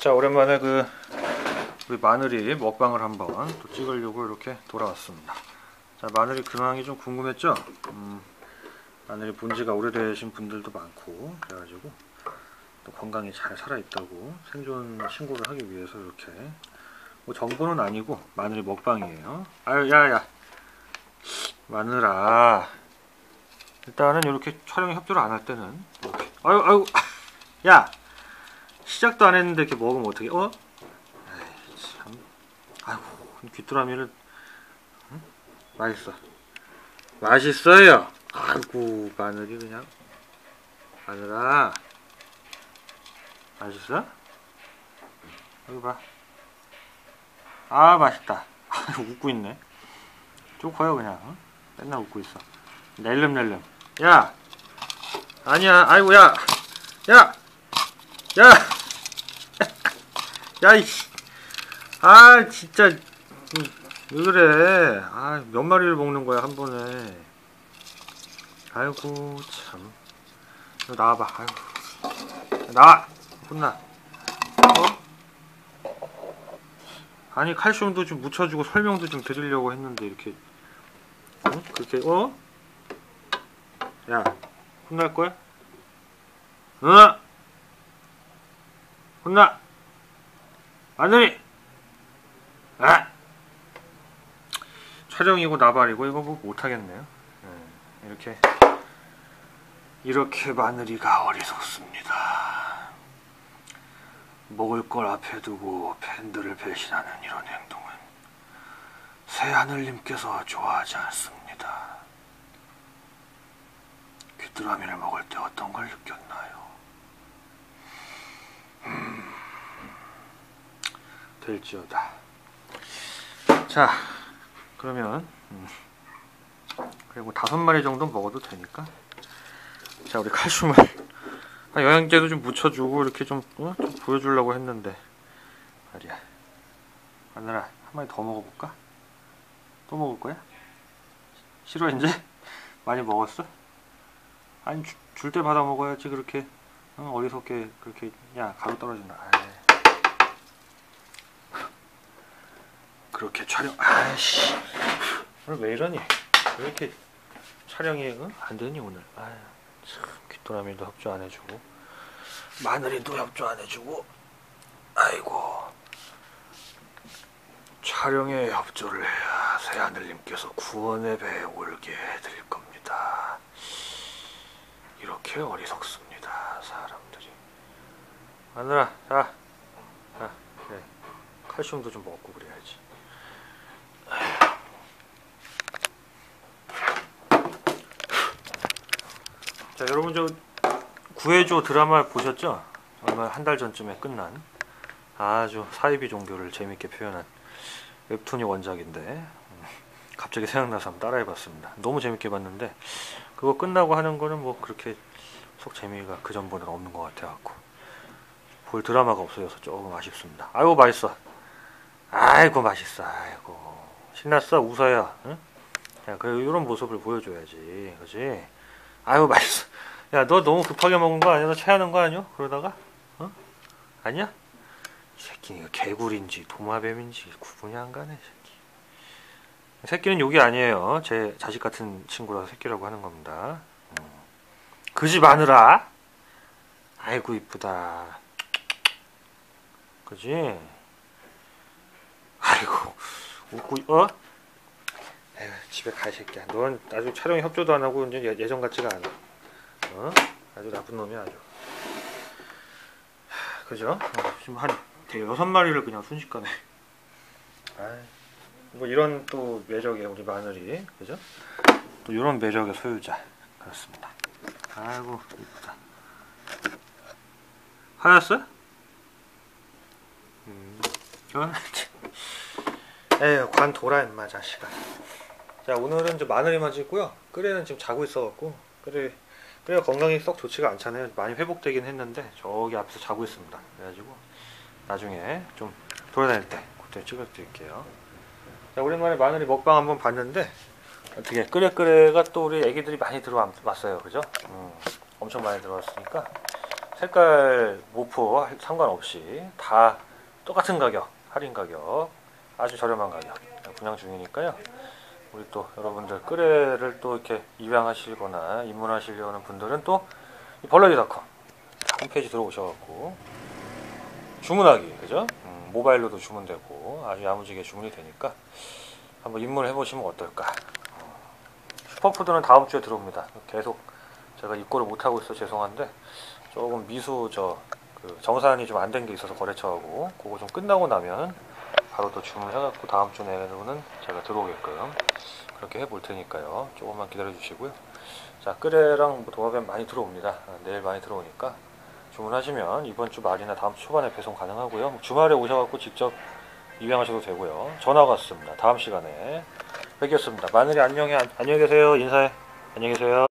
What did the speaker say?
자 오랜만에 그 우리 마늘이 먹방을 한번 또 찍으려고 이렇게 돌아왔습니다. 자 마늘이 근황이 좀 궁금했죠? 음, 마늘이 본지가 오래되신 분들도 많고 그래가지고 또 건강히 잘 살아있다고 생존 신고를 하기 위해서 이렇게 뭐 정보는 아니고 마늘이 먹방이에요. 아유 야야 마늘아 일단은 이렇게 촬영 협조를 안 할 때는 이렇게 아유 아유 야 시작도 안 했는데 이렇게 먹으면 어떻게 어? 에이, 참. 아이고 귀뚜라미를 응? 맛있어. 맛있어요. 아이고 마늘이 그냥. 마늘아. 맛있어? 여기 봐 아 맛있다. 웃고 있네. 쪼커요 그냥. 응? 맨날 웃고 있어. 낼름낼름. 야! 아니야. 아이고 야 야! 야! 야, 이씨. 아, 진짜. 음, 왜 그래. 아, 몇 마리를 먹는 거야, 한 번에. 아이고, 참. 너 나와봐, 아이고. 나와! 혼나. 어? 아니, 칼슘도 좀 묻혀주고 설명도 좀 드리려고 했는데, 이렇게. 응? 그렇게, 어? 야, 혼날 거야? 어? 혼나 마늘이. 아. 촬영이고 나발이고 이거 뭐 못하겠네요. 네, 이렇게 이렇게 마늘이가 어리석습니다. 먹을 걸 앞에 두고 팬들을 배신하는 이런 행동은 새하늘님께서 좋아하지 않습니다. 귀뚜라미를 먹을 때 어떤 걸 느꼈나요? 될지어다. 자, 그러면 음, 그리고 다섯 마리 정도 먹어도 되니까. 자, 우리 칼슘을 아, 영양제도 좀 묻혀주고 이렇게 좀, 어? 좀 보여주려고 했는데 말이야. 마늘아, 한 마리 더 먹어볼까? 또 먹을 거야? 싫어 이제? 많이 먹었어? 아니 줄 때 받아 먹어야지 그렇게 어, 어리석게 그렇게 야 가루 떨어진다. 아이. 그렇게 촬영 아이씨. 오늘 왜 이러니? 왜 이렇게 촬영이 응? 안 되니 오늘? 아유 참 귀뚜라미도 협조 안 해주고. 마늘이도 협조 안 해주고. 아이고. 촬영에 협조를 해야 새하늘님께서 구원의 배에 올게 해드릴 겁니다. 이렇게 어리석습니다 사람들이. 마늘아 자, 자 그래. 칼슘도 좀 먹고 그래야지 자 여러분 저 구해줘 드라마 보셨죠? 얼마 한 달 전쯤에 끝난 아주 사이비 종교를 재밌게 표현한 웹툰이 원작인데 음, 갑자기 생각나서 한번 따라해봤습니다. 너무 재밌게 봤는데 그거 끝나고 하는 거는 뭐 그렇게 속 재미가 그 전보다는 없는 것 같아갖고 볼 드라마가 없어져서 조금 아쉽습니다. 아이고 맛있어. 아이고 맛있어. 아이고 신났어 웃어요. 응? 야, 그 이런 모습을 보여줘야지, 그지? 아유 맛있어. 야, 너 너무 급하게 먹은 거 아니야? 너 체하는 거 아니야? 그러다가, 어? 아니야? 이 새끼 이거 개구리인지 도마뱀인지 구분이 안 가네, 이 새끼. 새끼는 욕이 아니에요. 제 자식 같은 친구라서 새끼라고 하는 겁니다. 음. 그지 마느라. 아이고 이쁘다. 그지? 아이고 웃고 어? 에휴, 집에 가, 이 새끼야. 넌 아주 촬영 협조도 안 하고 이제 예- 예전 같지가 않아. 어? 아주 나쁜 놈이야, 아주. 하, 그죠? 어, 지금 한 여섯 마리를 그냥 순식간에. 아이, 뭐 이런 또 매력의 우리 마늘이, 그죠? 또 이런 매력의 소유자. 그렇습니다. 아이고, 이쁘다. 하였어? 음, 어? 에휴, 관 돌아, 임마, 자식아. 자 오늘은 이제 마늘이만 찍고요 끓이는 지금 자고 있어갖고 끓이 끓이가 건강이 썩 좋지가 않잖아요. 많이 회복되긴 했는데 저기 앞에서 자고 있습니다. 그래가지고 나중에 좀 돌아다닐 때 그때 찍어드릴게요. 자 오랜만에 마늘이 먹방 한번 봤는데 어떻게 끓여 끓여가 또 우리 애기들이 많이 들어왔어요. 그죠? 음, 엄청 많이 들어왔으니까 색깔 모포 상관없이 다 똑같은 가격 할인 가격 아주 저렴한 가격 분양 중이니까요 우리 또 여러분들 끄레를 또 이렇게 입양하시거나 입문하시려는 분들은 또 벌러리닷컴 홈페이지 들어오셔갖고 주문하기 그죠? 음, 모바일로도 주문되고 아주 야무지게 주문이 되니까 한번 입문해 보시면 어떨까? 어, 슈퍼푸드는 다음 주에 들어옵니다. 계속 제가 입고를 못 하고 있어 서 죄송한데 조금 미수 저 그 정산이 좀 안 된 게 있어서 거래처하고 그거 좀 끝나고 나면 바로 또 주문해갖고 다음 주 내로는 제가 들어오게끔 그렇게 해볼 테니까요. 조금만 기다려 주시고요. 자 끄레랑 뭐 도마뱀 많이 들어옵니다. 아, 내일 많이 들어오니까 주문하시면 이번 주 말이나 다음 주 초반에 배송 가능하고요. 뭐 주말에 오셔갖고 직접 입양하셔도 되고요. 전화가 왔습니다. 다음 시간에 뵙겠습니다. 마늘이 안녕히 안녕히 계세요. 인사해. 안녕히 계세요.